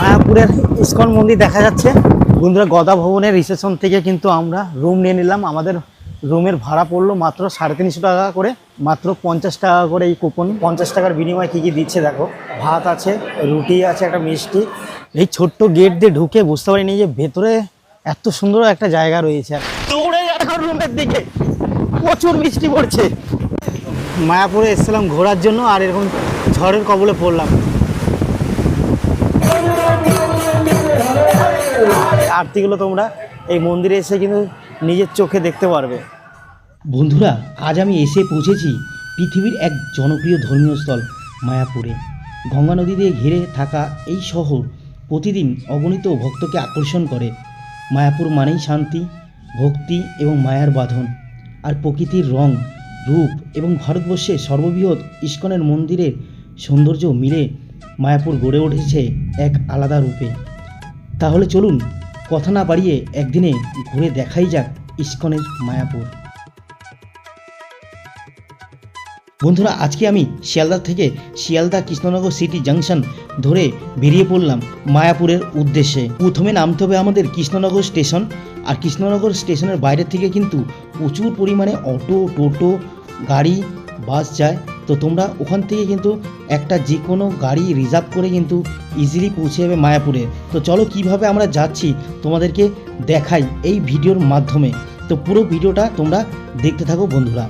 মায়াপুরের ইস্কন মন্দির দেখা যাচ্ছে। বন্ধুরা, গদা ভবনের রিসেপশন থেকে কিন্তু আমরা রুম নিয়ে নিলাম। আমাদের রুমের ভাড়া পড়ল মাত্র সাড়ে তিনশো টাকা করে। মাত্র পঞ্চাশ টাকা করে এই কুপন পঞ্চাশ টাকার বিনিময়ে কী কী দিচ্ছে দেখো। ভাত আছে, রুটি আছে, একটা মিষ্টি। এই ছোট্ট গেট দিয়ে ঢুকে বুঝতে পারিনি যে ভেতরে এত সুন্দর একটা জায়গা রয়েছে। দৌড়ে রুমের দিকে প্রচুর মিষ্টি পড়ছে। মায়াপুরে এসেছিলাম ঘোরার জন্য আর এরকম ঝড়ের কবলে পড়লাম। আরতিগুলো তোমরা এই মন্দিরে এসে কিন্তু নিজের চোখে দেখতে পারবে। বন্ধুরা, আজ আমি এসে পৌঁছেছি পৃথিবীর এক জনপ্রিয় ধর্মীয় স্থল, মায়াপুরে। গঙ্গা নদী দিয়ে ঘিরে থাকা এই শহর প্রতিদিন অগণিত ভক্তকে আকর্ষণ করে। মায়াপুর মানেই শান্তি, ভক্তি এবং মায়ার বাঁধন। আর প্রকৃতির রং রূপ এবং ভারতবর্ষে সর্ববৃহৎ ইস্কনের মন্দিরের সৌন্দর্য মিলে মায়াপুর গড়ে উঠেছে এক আলাদা রূপে। তাহলে চলুন কথা না বাড়িয়ে একদিনে ঘুরে দেখাই যাক ইস্কনের মায়াপুর। বন্ধুরা, আজকে আমি শিয়ালদা থেকে শিয়ালদা কৃষ্ণনগর সিটি জাংশন ধরে বেরিয়ে পড়লাম মায়াপুরের উদ্দেশ্যে। প্রথমে নামতে হবে আমাদের কৃষ্ণনগর স্টেশন। আর কৃষ্ণনগর স্টেশনের বাইরে থেকে কিন্তু প্রচুর পরিমাণে অটো, টোটো গাড়ি, বাস যায়, তো তোমরা ওখান থেকে কিন্তু একটা যে কোনো গাড়ি রিজার্ভ করে কিন্তু ইজিলি পৌঁছে যাবে মায়াপুরে। তো চলো কীভাবে আমরা যাচ্ছি তোমাদেরকে দেখাই এই ভিডিওর মাধ্যমে। তো পুরো ভিডিওটা তোমরা দেখতে থাকো বন্ধুরা।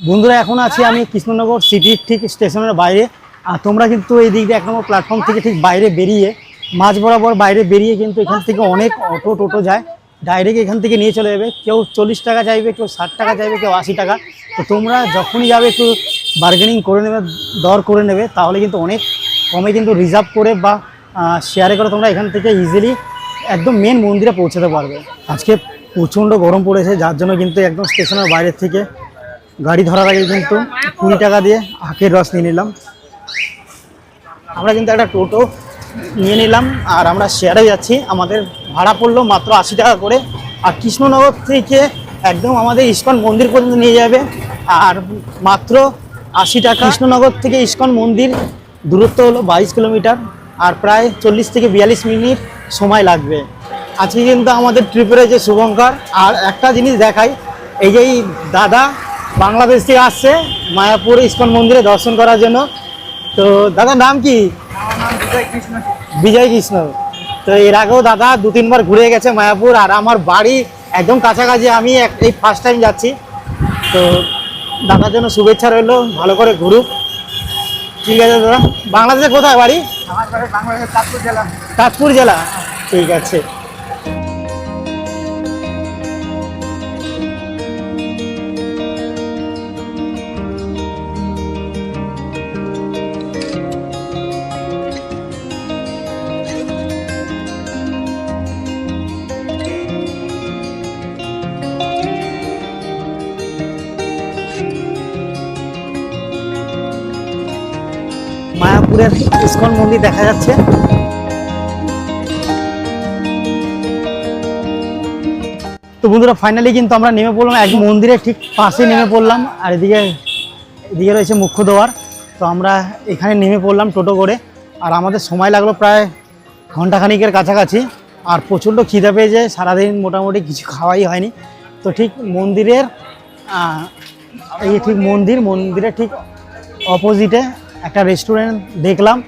বন্ধুরা, এখন আছি আমি কৃষ্ণনগর সিটির ঠিক স্টেশনের বাইরে। আর তোমরা কিন্তু এই দিক দিয়ে এক নম্বর প্ল্যাটফর্ম থেকে ঠিক বাইরে বেরিয়ে মাঝ বরাবর বাইরে বেরিয়ে কিন্তু এখান থেকে অনেক অটো টোটো যায়। ডাইরেক্ট এখান থেকে নিয়ে চলে যাবে। কেউ চল্লিশ টাকা চাইবে, কেউ ষাট টাকা চাইবে, কেউ আশি টাকা। তো তোমরা যখনই যাবে একটু বার্গেনিং করে নেবে, দর করে নেবে, তাহলে কিন্তু অনেক কমে কিন্তু রিজার্ভ করে বা শেয়ারে করে তোমরা এখান থেকে ইজিলি একদম মেন মন্দিরে পৌঁছাতে পারবে। আজকে প্রচণ্ড গরম পড়েছে, যার জন্য কিন্তু একদম স্টেশনের বাইরের থেকে গাড়ি ধরার আগে কিন্তু কুড়ি টাকা দিয়ে আখের রস নিয়ে নিলাম। আমরা কিন্তু একটা টোটো নিয়ে নিলাম, আর আমরা শেয়ারে যাচ্ছি। আমাদের ভাড়া পড়ল মাত্র আশি টাকা করে। আর কৃষ্ণনগর থেকে একদম আমাদের ইস্কন মন্দির পর্যন্ত নিয়ে যাবে। আর মাত্র আশি টাকা। কৃষ্ণনগর থেকে ইস্কন মন্দির দূরত্ব হলো বাইশ কিলোমিটার। আর প্রায় চল্লিশ থেকে বিয়াল্লিশ মিনিট সময় লাগবে। আজকে কিন্তু আমাদের ট্রিপের যে শুভঙ্কর। আর একটা জিনিস দেখাই, এই যে দাদা বাংলাদেশ থেকে আসছে মায়াপুর ইস্কন মন্দিরে দর্শন করার জন্য। তো দাদার নাম কি? বিজয় কৃষ্ণ। তো এর আগেও দাদা দু তিনবার ঘুরে গেছে মায়াপুর আর আমার বাড়ি একদম কাছাকাছি আমি এই ফার্স্ট টাইম যাচ্ছি। তো দাদার জন্য শুভেচ্ছা রইল ভালো করে ঘুরুক। ঠিক আছে দাদা বাংলাদেশে কোথায় বাড়ি? আমার বাংলাদেশের চাঁদপুর জেলা। চাঁদপুর জেলা। ঠিক আছে। মায়াপুরের ইস্কন মন্দির দেখা যাচ্ছে। তো বন্ধুরা ফাইনালি কিন্তু আমরা নেমে পড়লাম। এক মন্দিরের ঠিক পাশে নেমে পড়লাম, আর এদিকে এদিকে রয়েছে মুখ্য দ্বার তো আমরা এখানে নেমে পড়লাম টোটো করে, আর আমাদের সময় লাগল প্রায় ঘন্টাখানিকের কাছাকাছি, আর প্রচণ্ড খিদে পেয়েছে, সারাদিন মোটামুটি কিছু খাওয়াই হয়নি। তো ঠিক মন্দিরের এই ঠিক মন্দির, মন্দিরের ঠিক অপোজিটে একটা রেস্টুরেন্ট দেখলাম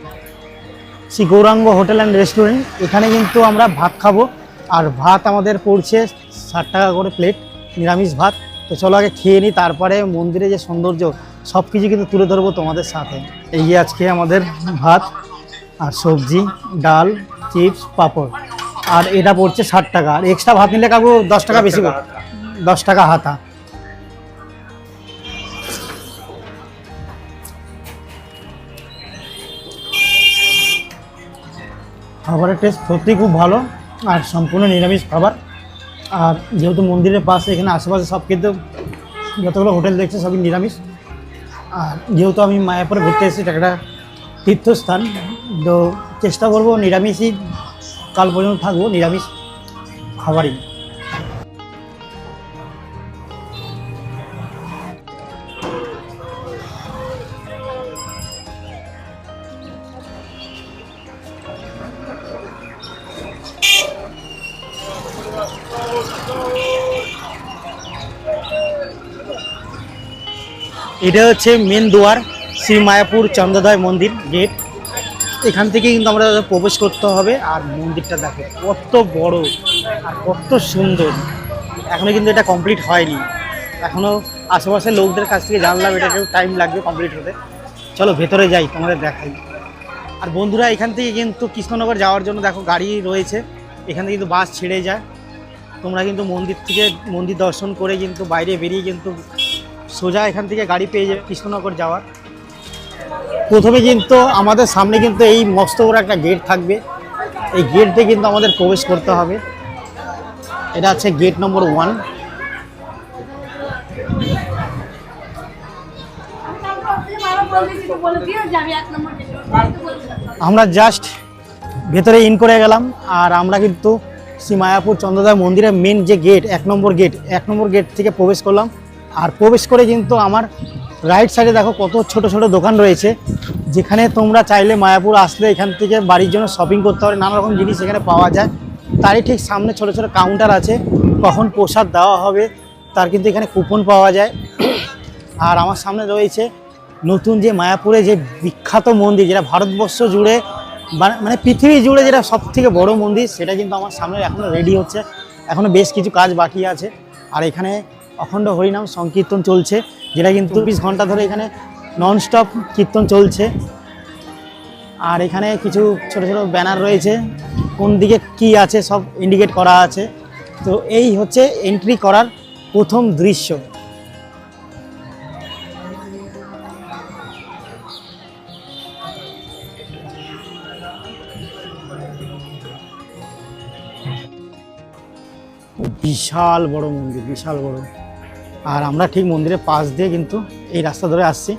Shri Gouranga hotel and restaurant এখানে কিন্তু আমরা ভাত খাব আর ভাত আমাদের পড়ছে ষাট টাকা করে প্লেট নিরামিষ ভাত। তো চলো আগে খেয়ে নিই তারপরে মন্দিরে যে সৌন্দর্য সব কিছু কিন্তু তুলে ধরবো তোমাদের সাথে। এই আজকে আমাদের ভাত আর সবজি ডাল চিপস পাঁপড়। আর এটা পড়ছে ষাট টাকা। আর এক্সট্রা ভাত নিলে কাকু দশ টাকা বেশি দশ টাকা হাতা। খাবারের টেস্ট সত্যি খুব ভালো আর সম্পূর্ণ নিরামিষ খাবার। আর যেহেতু মন্দিরের পাশে, এখানে আশেপাশে সব কিন্তু যতগুলো হোটেল দেখছে সবই নিরামিষ। আর যেহেতু আমি মায়াপুরে ঘুরতে এসেছি, এটা একটা তীর্থস্থান, তো চেষ্টা করব নিরামিষই কাল পর্যন্ত থাকব, নিরামিষ খাবারই। এটা হচ্ছে মেন দুয়ার, শ্রী মায়াপুর চন্দ্রদয় মন্দির গেট এখান থেকে কিন্তু আমরা প্রবেশ করতে হবে, আর মন্দিরটা দেখো কত বড় আর কত সুন্দর। এখনও কিন্তু এটা কমপ্লিট হয়নি। এখনও আশেপাশের লোকদের কাছ থেকে জানলাম এটা একটু টাইম লাগবে কমপ্লিট হতে। চলো ভেতরে যাই, তোমাদের দেখাই। আর বন্ধুরা, এখান থেকে কিন্তু কৃষ্ণনগর যাওয়ার জন্য দেখো গাড়ি রয়েছে। এখান থেকে কিন্তু বাস ছেড়ে যায়। তোমরা কিন্তু মন্দির থেকে মন্দির দর্শন করে কিন্তু বাইরে বেরিয়ে কিন্তু সোজা এখান থেকে গাড়ি পেয়ে যাবে কৃষ্ণনগর যাওয়ার। প্রথমে কিন্তু আমাদের সামনে কিন্তু এই মস্ত বড় একটা গেট থাকবে। এই গেট দিয়ে কিন্তু আমাদের প্রবেশ করতে হবে। এটা হচ্ছে গেট নম্বর ওয়ান আমরা জাস্ট ভেতরে ইন করে গেলাম আর আমরা কিন্তু শ্রী মায়াপুর চন্দ্রদয় মন্দিরের মেন যে গেট এক নম্বর গেট এক নম্বর গেট থেকে প্রবেশ করলাম। আর প্রবেশ করে কিন্তু আমার রাইট সাইডে দেখো কত ছোট ছোট দোকান রয়েছে। যেখানে তোমরা চাইলে মায়াপুর আসলে এখান থেকে বাড়ির জন্য শপিং করতে পারে। নানা রকম জিনিস এখানে পাওয়া যায়। তারই ঠিক সামনে ছোট ছোট কাউন্টার আছে। কখন প্রসাদ দেওয়া হবে, তার কিন্তু এখানে কুপন পাওয়া যায়। আর আমার সামনে রয়েছে নতুন যে মায়াপুরে যে বিখ্যাত মন্দির, যেটা ভারতবর্ষ জুড়ে মানে- মানে পৃথিবী জুড়ে যেটা সব থেকে বড় মন্দির, সেটা কিন্তু আমার সামনে এখনও রেডি হচ্ছে। এখনও বেশ কিছু কাজ বাকি আছে। আর এখানে অখণ্ড হরিনাম সংকীর্তন চলছে, যেটা কিন্তু চব্বিশ ঘণ্টা ধরে এখানে ননস্টপ কীর্তন চলছে। আর এখানে কিছু ছোট ছোট ব্যানার রয়েছে, কোন দিকে কি আছে সব ইন্ডিকেট করা আছে। তো এই হচ্ছে এন্ট্রি করার প্রথম দৃশ্য। বিশাল বড় মন্দির, বিশাল বড়। আর আমরা ঠিক মন্দিরের পাশ দিয়ে কিন্তু এই রাস্তা ধরে আসছি।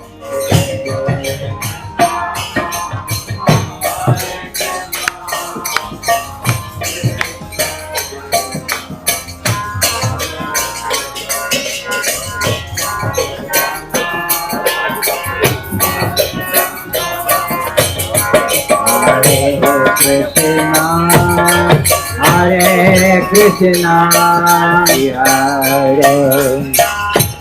Krishna, Hare Hare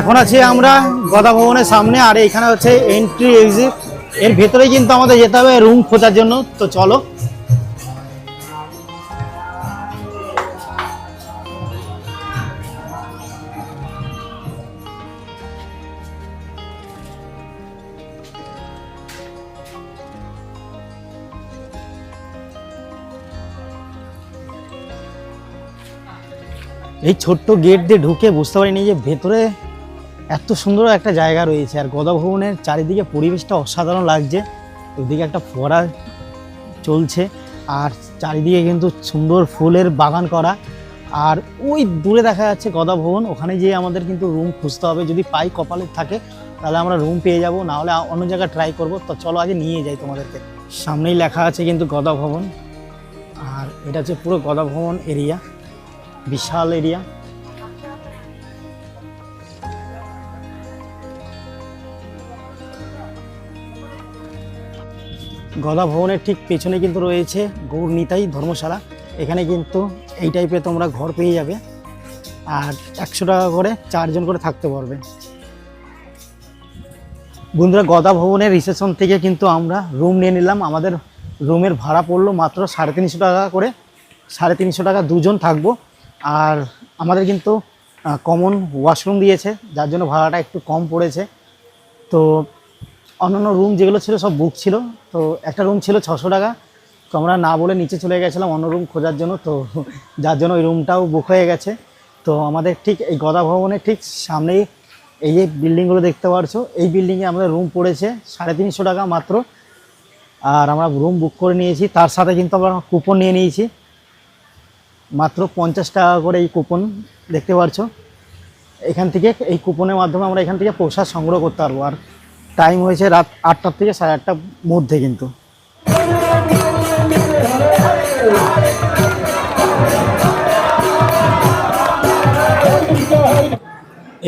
এখন আছি আমরা গদা ভবনের সামনে, আর এখানে হচ্ছে এন্ট্রি এক্সিট এর ভেতরে কিন্তু আমাদের যেতে হবে রুম খোঁজার জন্য। তো চলো। এই ছোট্ট গেট দিয়ে ঢুকে বুঝতে পারিনি যে ভেতরে এত সুন্দর একটা জায়গা রয়েছে। আর গদা ভবনের চারিদিকে পরিবেশটা অসাধারণ লাগছে। ওদিকে একটা ফোয়ারা চলছে। আর চারিদিকে কিন্তু সুন্দর ফুলের বাগান করা। আর ওই দূরে দেখা যাচ্ছে গদা ভবন ওখানে যেয়ে আমাদের কিন্তু রুম খুঁজতে হবে। যদি পাই কপালে থাকে, তাহলে আমরা রুম পেয়ে যাব। না হলে অন্য জায়গায় ট্রাই করব। তো চলো আগে নিয়ে যাই তোমাদেরকে। সামনেই লেখা আছে কিন্তু গদা ভবন আর এটা হচ্ছে পুরো গদা ভবন এরিয়া বিশাল এরিয়া গদা ভবনের ঠিক পেছনে কিন্তু রয়েছে গৌর নিতাই ধর্মশালা। এখানে কিন্তু এই টাইপের তোমরা ঘর পেয়ে যাবে। আর একশো টাকা করে চারজন করে থাকতে পারবে। বন্ধুরা গদা ভবনের রিসেপশন থেকে কিন্তু আমরা রুম নিয়ে নিলাম। আমাদের রুমের ভাড়া পড়ল মাত্র সাড়ে তিনশো টাকা করে। সাড়ে তিনশো টাকা দুজন থাকব। আর আমাদের কিন্তু কমন ওয়াশরুম দিয়েছে, যার জন্য ভাড়াটা একটু কম পড়েছে। তো অন্যান্য রুম যেগুলো ছিল সব বুক ছিল। তো একটা রুম ছিল ছশো টাকা। তো আমরা না বলে নিচে চলে গেছিলাম অন্য রুম খোঁজার জন্য, তো যার জন্য ওই রুমটাও বুক হয়ে গেছে। তো আমাদের ঠিক এই গদা ভবনের ঠিক সামনেই এই যে বিল্ডিংগুলো দেখতে পারছ, এই বিল্ডিংয়ে আমাদের রুম পড়েছে সাড়ে তিনশো টাকা মাত্র। আর আমরা রুম বুক করে নিয়েছি, তার সাথে কিন্তু আমরা কুপন নিয়ে নিয়েছি। মাত্র পঞ্চাশ টাকা করে এই কুপন দেখতে পারছ? এখান থেকে এই কুপনের মাধ্যমে আমরা এখান থেকে প্রসাদ সংগ্রহ করতে পারব। আর টাইম হয়েছে রাত আটটার থেকে সাড়ে আটটার মধ্যে কিন্তু।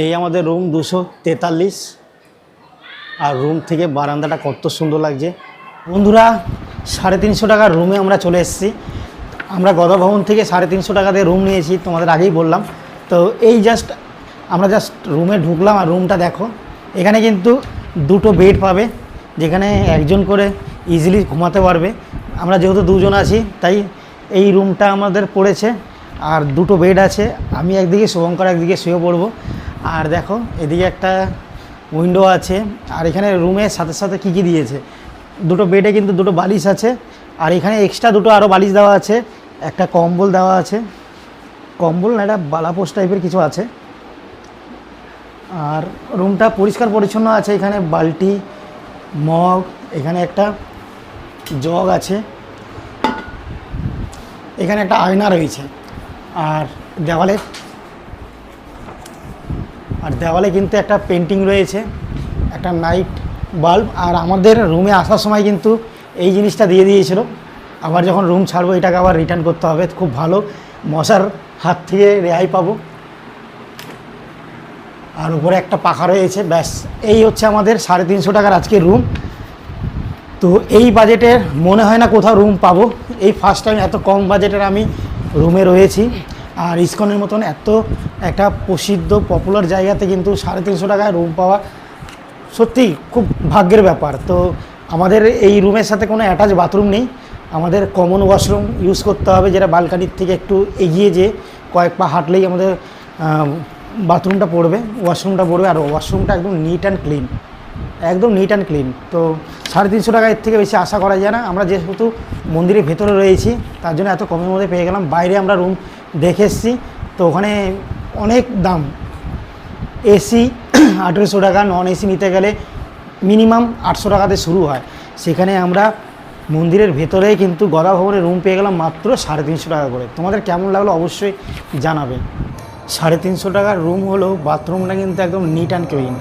এই আমাদের রুম দুশো তেতাল্লিশ। আর রুম থেকে বারান্দাটা কত সুন্দর লাগছে। বন্ধুরা, সাড়ে তিনশো টাকার রুমে আমরা চলে এসেছি। আমরা গদা ভবন থেকে সাড়ে তিনশো টাকা দিয়ে রুম নিয়েছি, তোমাদের আগেই বললাম। তো এই জাস্ট আমরা জাস্ট রুমে ঢুকলাম আর রুমটা দেখো। এখানে কিন্তু দুটো বেড পাবে, যেখানে একজন করে ইজিলি ঘুমাতে পারবে। আমরা যেহেতু দুজন আছি, তাই এই রুমটা আমাদের পড়েছে, আর দুটো বেড আছে। আমি একদিকে, শুভঙ্কর একদিকে শুয়ে পড়ব। আর দেখো, এদিকে একটা উইন্ডো আছে, আর এখানে রুমের সাথে সাথে কী কী দিয়েছে? দুটো বেডে কিন্তু দুটো বালিশ আছে, আর এখানে এক্সট্রা দুটো আরও বালিশ দেওয়া আছে। একটা কম্বল দেওয়া আছে। কম্বল না, এটা বালাপোস টাইপের কিছু আছে। আর রুমটা পরিষ্কার পরিচ্ছন্ন আছে, এখানে বালতি, মগ, এখানে একটা জগ আছে, এখানে একটা আয়না রয়েছে। আর দেওয়ালে আর দেওয়ালে কিন্তু একটা পেন্টিং রয়েছে, একটা নাইট বাল্ব। আর আমাদের রুমে আসার সময় কিন্তু এই জিনিসটা দিয়ে দিয়েছিল। আবার যখন রুম ছাড়বো, এটাকে আবার রিটার্ন করতে হবে, খুব ভালো। মশার হাত থেকে রেহাই পাবো। আর উপরে একটা পাখা রয়েছে, ব্যাস। এই হচ্ছে আমাদের সাড়ে তিনশো টাকার আজকের রুম তো এই বাজেটের মনে হয় না কোথাও রুম পাবো। এই ফার্স্ট টাইম এত কম বাজেটের আমি রুমে রয়েছি। আর ইস্কনের মতন এত একটা প্রসিদ্ধ পপুলার জায়গাতে কিন্তু সাড়ে তিনশো টাকায় রুম পাওয়া সত্যি খুব ভাগ্যের ব্যাপার। তো আমাদের এই রুমের সাথে কোনো অ্যাটাচ বাথরুম নেই। আমাদের কমন ওয়াশরুম ইউজ করতে হবে, যেটা বালকানির থেকে একটু এগিয়ে যে কয়েক পা হাঁটলেই আমাদের বাথরুমটা পড়বে, ওয়াশরুমটা পড়বে আর ওয়াশরুমটা একদম নিট অ্যান্ড ক্লিন একদম নিট অ্যান্ড ক্লিন তো সাড়ে তিনশো টাকা এর থেকে বেশি আশা করা যায় না। আমরা যেহেতু মন্দিরের ভেতরে রয়েছি, তার জন্য এত কমের মধ্যে পেয়ে গেলাম। বাইরে আমরা রুম দেখে এসেছি। তো ওখানে অনেক দাম। এসি আঠেরোশো টাকা নন এসি নিতে গেলে মিনিমাম আটশো টাকাতে শুরু হয়। সেখানে আমরা মন্দিরের ভেতরে কিন্তু গদা ভবনে রুম পেয়ে গেলাম মাত্র সাড়ে তিনশো টাকা করে। তোমাদের কেমন লাগল অবশ্যই জানাবে। সাড়ে তিনশো টাকার রুম হলো বাথরুমটা কিন্তু একদম নিট অ্যান্ড ক্লিন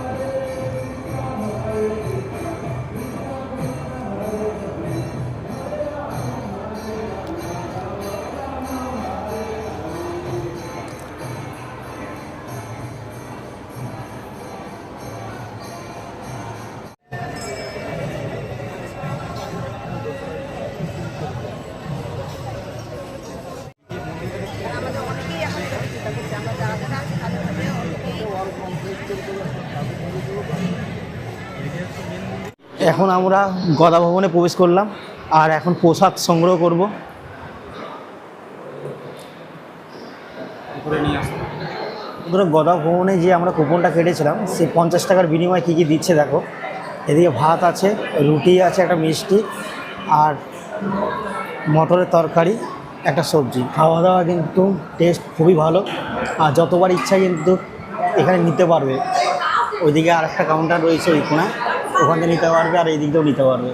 আমরা গদা ভবনে প্রবেশ করলাম আর এখন প্রসাদ সংগ্রহ করব। ধরো গদা ভবনে যে আমরা কুপনটা কেটেছিলাম সেই পঞ্চাশ টাকার বিনিময়ে কী কী দিচ্ছে দেখো। এদিকে ভাত আছে রুটি আছে একটা মিষ্টি আর মটরের তরকারি একটা সবজি। খাওয়া দাওয়া কিন্তু টেস্ট খুবই ভালো আর যতবার ইচ্ছা কিন্তু এখানে নিতে পারবে। ওইদিকে আর একটা কাউন্টার রয়েছে ওই কোনায়। ওখান নিতে পারবে আর এই দিক দিয়েও নিতে পারবে।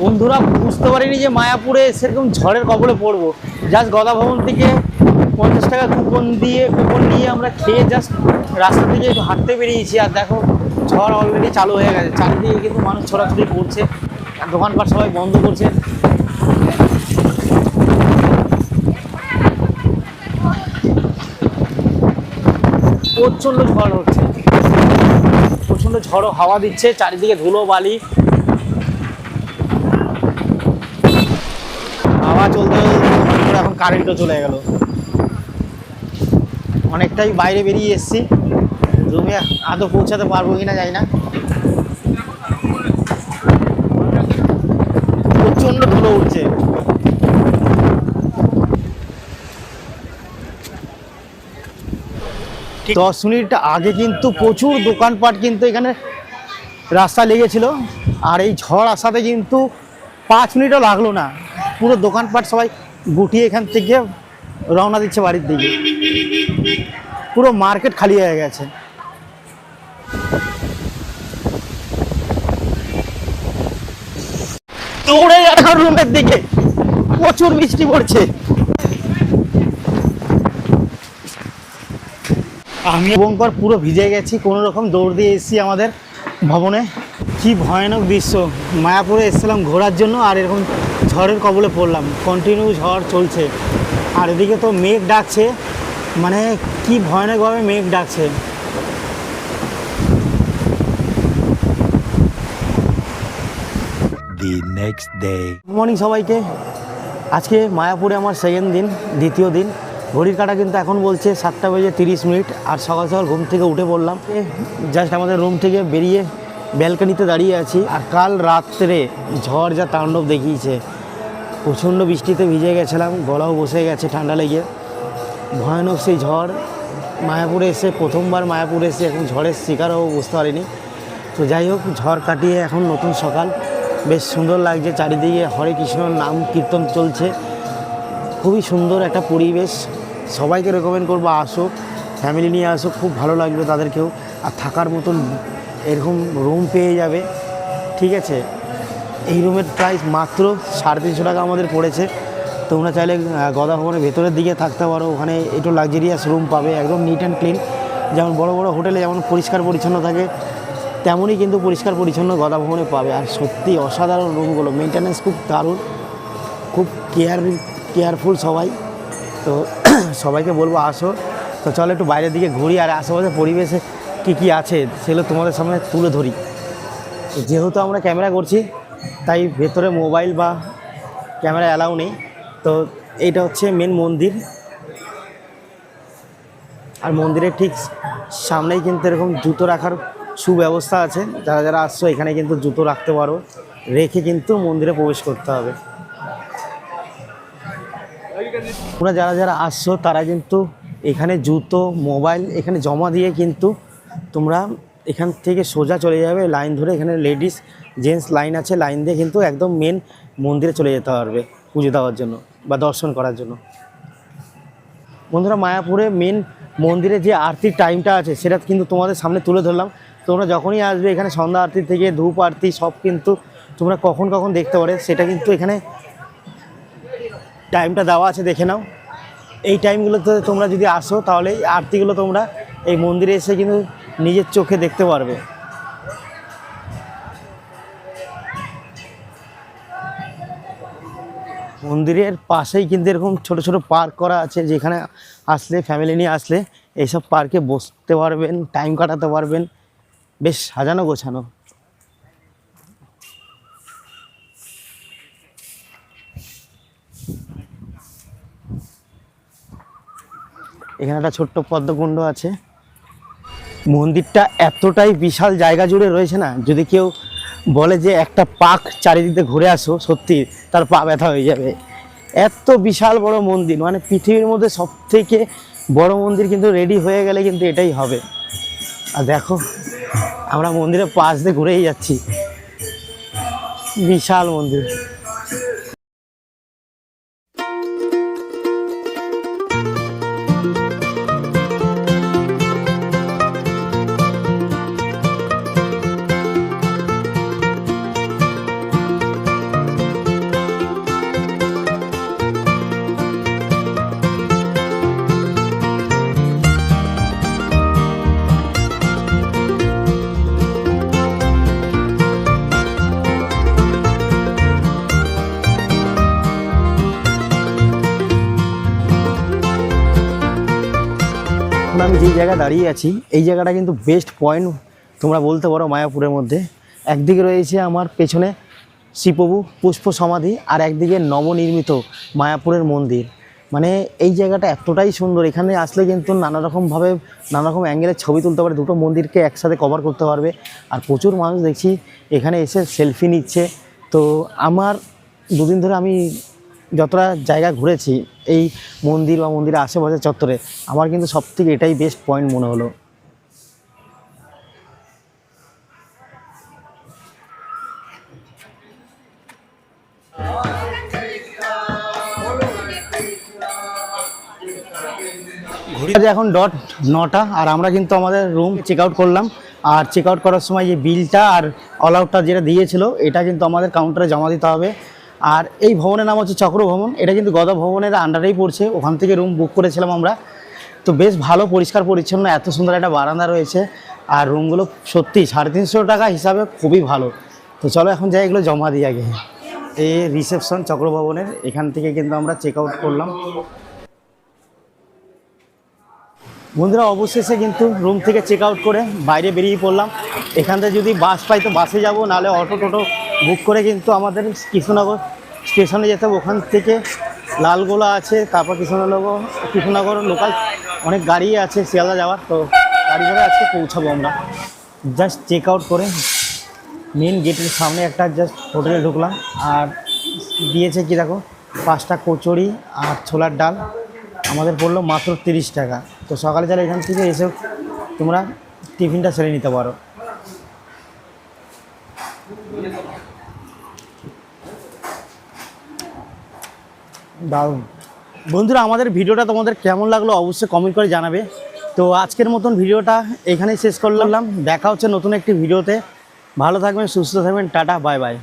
বন্ধুরা, বুঝতে পারিনি যে মায়াপুরে সেরকম ঝড়ের কবলে পড়ব। জাস্ট গদা ভবন থেকে পঞ্চাশ টাকা কুপন দিয়ে কুপন নিয়ে আমরা খেয়ে জাস্ট রাস্তা থেকে একটু হাঁটতে বেরিয়েছি। আর দেখো, ঝড় অলরেডি চালু হয়ে গেছে। চারিদিকে কিন্তু মানুষ ছোড়াছুড়ি করছে। দোকানপাট সবাই বন্ধ করছে। প্রচণ্ড ঝড় হচ্ছে। প্রচণ্ড ঝড়ো হাওয়া দিচ্ছে, চারিদিকে ধুলো বালি। হাওয়া চলতে এখন কারেন্টও চলে গেল। অনেকটাই বাইরে বেরিয়ে এসছি। রুমে আদৌ পৌঁছাতে পারব কিনা যাই না প্রচণ্ড ধুলো উঠছে দশ মিনিট আগে কিন্তু প্রচুর দোকানপাট কিন্তু এখানে রাস্তা লেগেছিল। আর এই ঝড় আসাতে কিন্তু পাঁচ মিনিটও লাগল না। পুরো দোকানপাট সবাই গুটিয়ে এখান থেকে রওনা দিচ্ছে বাড়ির দিকে। পুরো মার্কেট খালি হয়ে গেছে। দৌড়ে এখন রুমের দিকে প্রচুর বৃষ্টি পড়ছে। আমি বঙ্কর পুরো ভিজে গেছি কোনো রকম দৌড় দিয়ে এসেছি আমাদের ভবনে। কি ভয়ানক দৃশ্য। মায়াপুরে এসেছিলাম ঘোরার জন্য আর এরকম ঝড়ের কবলে পড়লাম। কন্টিনিউ ঝড় চলছে। আর এদিকে তো মেঘ ডাকছে। মানে কি ভয়ানকভাবে মেঘ ডাকছে। Day. গুড মর্নিং সবাইকে। আজকে মায়াপুরে আমার সেকেন্ড দিন দ্বিতীয় দিন। ঘড়ির কাটা কিন্তু এখন বলছে সাতটা বেজে তিরিশ মিনিট, আর সকাল সকাল ঘুম থেকে উঠে পড়লাম। জাস্ট আমাদের রুম থেকে বেরিয়ে ব্যালকানিতে দাঁড়িয়ে আছি, আর কাল রাত্রে ঝড় যা তাণ্ডব দেখিয়েছে, প্রচণ্ড বৃষ্টিতে ভিজে গেছিলাম, গলাও বসে গেছে ঠান্ডা লেগে। ভয়ানক সেই ঝড়, মায়াপুরে এসে প্রথমবার মায়াপুরে এসে এখন ঝড়ের শিকারও বুঝতে পারিনি। তো যাই হোক, ঝড় কাটিয়ে এখন নতুন সকাল। বেশ সুন্দর লাগছে, চারিদিকে হরে কৃষ্ণর নাম কীর্তন চলছে। খুবই সুন্দর একটা পরিবেশ। সবাইকে রেকমেন্ড করব, আসো। ফ্যামিলি নিয়ে আসো, খুব ভালো লাগবে তাদেরকেও। আর থাকার মতন এরকম রুম পেয়ে যাবে। ঠিক আছে? এই রুমের প্রাইস মাত্র সাড়ে তিনশো টাকা আমাদের পড়েছে। তোমরা চাইলে গদা ভবনের ভেতরের দিকে থাকতে পারো। ওখানে একটু লাক্সারিয়াস রুম পাবে, একদম নিট অ্যান্ড ক্লিন যেমন বড় বড় হোটেলে যেমন পরিষ্কার পরিচ্ছন্ন থাকে, তেমনই কিন্তু পরিষ্কার পরিচ্ছন্ন গদা ভবনে পাবে। আর সত্যি অসাধারণ রুমগুলো মেনটেন্যান্স খুব দারুণ, খুব কেয়ার কেয়ারফুল সবাই। তো সবাইকে বলব আসো। তো চলো একটু বাইরের দিকে ঘুরি আর আশেপাশে পরিবেশে কী কী আছে সেগুলো তোমাদের সামনে তুলে ধরি। যেহেতু আমরা ক্যামেরা করছি, তাই ভেতরে মোবাইল বা ক্যামেরা অ্যালাউ নেই। তো এইটা হচ্ছে মেন মন্দির। আর মন্দিরের ঠিক সামনেই কিন্তু এরকম জুতো রাখার সুব্যবস্থা আছে। যারা যারা আসছো, এখানে কিন্তু জুতো রাখতে পারো। রেখে কিন্তু মন্দিরে প্রবেশ করতে হবে। তোমরা যারা যারা আসছো, তারা কিন্তু এখানে জুতো, মোবাইল এখানে জমা দিয়ে কিন্তু তোমরা এখান থেকে সোজা চলে যাবে। লাইন ধরে এখানে লেডিস জেন্টস লাইন আছে, লাইন দিয়ে কিন্তু একদম মেন মন্দিরে চলে যেতে পারবে পুজো দেওয়ার জন্য বা দর্শন করার জন্য। বন্ধুরা, মায়াপুরে মেন মন্দিরে যে আরতির টাইমটা আছে, সেটা কিন্তু তোমাদের সামনে তুলে ধরলাম। তোমরা যখনই আসবে, এখানে সন্ধ্যা আরতি থেকে ধূপ আরতি সব কিন্তু তোমরা কখন কখন দেখতে পারে সেটা কিন্তু এখানে টাইমটা দেওয়া আছে, দেখে নাও। এই টাইমগুলোতে তোমরা যদি আসো, তাহলে এই আরতিগুলো তোমরা এই মন্দিরে এসে কিন্তু নিজের চোখে দেখতে পারবে। মন্দিরের পাশেই কিন্তু এরকম ছোট ছোট পার্ক করা আছে, যেখানে আসলে ফ্যামিলি নিয়ে আসলে, এইসব পার্কে বসতে পারবেন টাইম কাটাতে পারবেন। বেশ সাজানো গোছানো। এখানে একটা ছোট্ট পদ্মকুণ্ড আছে। মন্দিরটা এতটাই বিশাল জায়গা জুড়ে রয়েছে না, যদি কেউ বলে যে একটা পাক চারিদিকে ঘুরে আসো, সত্যি তার পা ব্যথা হয়ে যাবে। এত বিশাল বড় মন্দির মানে পৃথিবীর মধ্যে সব থেকে বড় মন্দির কিন্তু রেডি হয়ে গেলে কিন্তু এটাই হবে। আর দেখো, আমরা মন্দিরের পাশ দিয়ে ঘুরেই যাচ্ছি। বিশাল মন্দির। জায়গায় দাঁড়িয়ে আছি। এই জায়গাটা কিন্তু বেস্ট পয়েন্ট তোমরা বলতে পারো মায়াপুরের মধ্যে। একদিকে রয়েছে আমার পেছনে শ্রীপ্রভু পুষ্প সমাধি আর একদিকে নবনির্মিত মায়াপুরের মন্দির। মানে এই জায়গাটা এতটাই সুন্দর, এখানে আসলে কিন্তু নানা রকমভাবে নানা রকম ছবি তুলতে পারে, দুটো মন্দিরকে একসাথে কভার করতে পারবে। আর প্রচুর মানুষ দেখছি এখানে এসে সেলফি নিচ্ছে। তো আমার দুদিন ধরে আমি যতটা জায়গা ঘুরেছি এই মন্দির বা মন্দিরের আশেপাশে চত্বরে আমার কিন্তু সব থেকে এটাই বেস্ট পয়েন্ট মনে হলো। বাজে এখন ডট নটা আর আমরা কিন্তু আমাদের রুম চেক আউট করলাম। আর চেক আউট করার সময় যে বিলটা আর অল আউটটা যেটা দিয়েছিল এটা কিন্তু আমাদের কাউন্টারে জমা দিতে হবে। আর এই ভবনের নাম হচ্ছে চক্র ভবন এটা কিন্তু গদা ভবনের আন্ডারেই পড়ছে। ওখান থেকে রুম বুক করেছিলাম আমরা। তো বেশ ভালো, পরিষ্কার, পরিচ্ছন্ন, এত সুন্দর একটা বারান্দা রয়েছে। আর রুমগুলো সত্যি সাড়ে তিনশো টাকা হিসাবে খুবই ভালো। তো চলো এখন যাই, এগুলো জমা দিয়ে আগে। এই রিসেপশন চক্রভবনের। এখান থেকে কিন্তু আমরা চেক আউট করলাম। বন্ধুরা, অবশেষে কিন্তু রুম থেকে চেক আউট করে বাইরে বেরিয়ে পড়লাম। এখান থেকে যদি বাস পাই তো বাসে যাব, নাহলে অটো টোটো বুক করে কিন্তু আমাদের কৃষ্ণনগর স্টেশনে যেতে হবে। ওখান থেকে লালগোলা আছে, তারপর কৃষ্ণনগর কৃষ্ণনগর লোকাল অনেক গাড়ি আছে শিয়ালদা যাওয়ার, তো গাড়ি করে আজকে পৌঁছাবো আমরা। জাস্ট চেক আউট করে মেন গেটের সামনে একটা জাস্ট হোটেলে ঢুকলাম। আর দিয়েছে কি দেখো, পাঁচটা কচুরি আর ছোলার ডাল। আমাদের পড়ল মাত্র তিরিশ টাকা। তো সকালে তাহলে এখান থেকে এসে তোমরা টিফিনটা সেরে নিতে পারো। দারুণ। বন্ধুরা, আমাদের ভিডিওটা তোমাদের কেমন লাগল অবশ্যই কমেন্ট করে জানাবে। তো আজকের মতন ভিডিওটা এখানেই শেষ করলাম। দেখা হচ্ছে নতুন একটি ভিডিওতে। ভালো থাকবেন, সুস্থ থাকবেন, টাটা বাই বাই